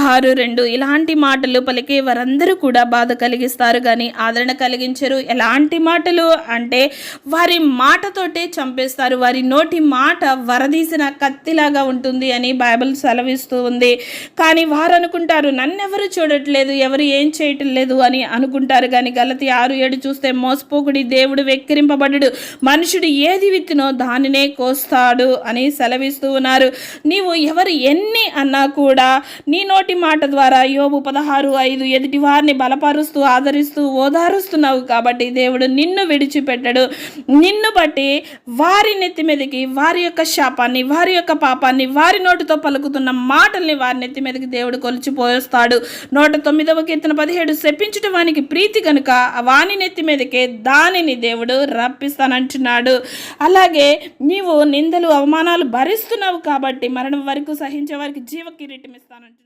పదహారు రెండు ఇలాంటి మాటలు పలికే వారందరూ కూడా బాధ కలిగిస్తారు. కానీ ఆదరణ కలిగించరు. ఎలాంటి మాటలు అంటే వారి మాటతోటే చంపేస్తారు. వారి నోటి మాట వరదీసిన కత్తిలాగా ఉంటుంది అని బైబిల్ సెలవిస్తూ ఉంది. కానీ వారు అనుకుంటారు నన్నెవరు చూడట్లేదు ఎవరు ఏం చేయటం లేదు అని అనుకుంటారు. కానీ గలతి ఆరు ఏడు చూస్తే మోసపోకుడి దేవుడు వెక్కిరింపబడడు. మనుషుడు ఏది విత్తినో దానినే కోస్తాడు అని సెలవిస్తూ ఉన్నారు. నీవు ఎవరు ఎన్ని అన్నా కూడా నీ నోటి మాట ద్వారా యోబు పదహారు ఐదు ఎదుటి వారిని బలపరుస్తూ ఆదరిస్తూ ఓదారుస్తున్నావు కాబట్టి దేవుడు నిన్ను విడిచిపెట్టడు. నిన్ను బట్టి వారి నెత్తి మీదకి వారి యొక్క శాపాన్ని వారి యొక్క పాపాన్ని వారి నోటితో పలుకుతున్న మాటల్ని వారి నెత్తి మీదకి దేవుడు కొలిచిపోస్తాడు. నూట తొమ్మిదవ కీర్తన పదిహేడు శపించడం వానికి ప్రీతి కనుక వాని నెత్తి మీదకే దానిని దేవుడు రప్పిస్తానంటున్నాడు. అలాగే నీవు నిందలు అవమానాలు భరిస్తున్నావు కాబట్టి మరణం వరకు సహించే వారికి జీవ కిరీటం ఇస్తానంటున్నాడు.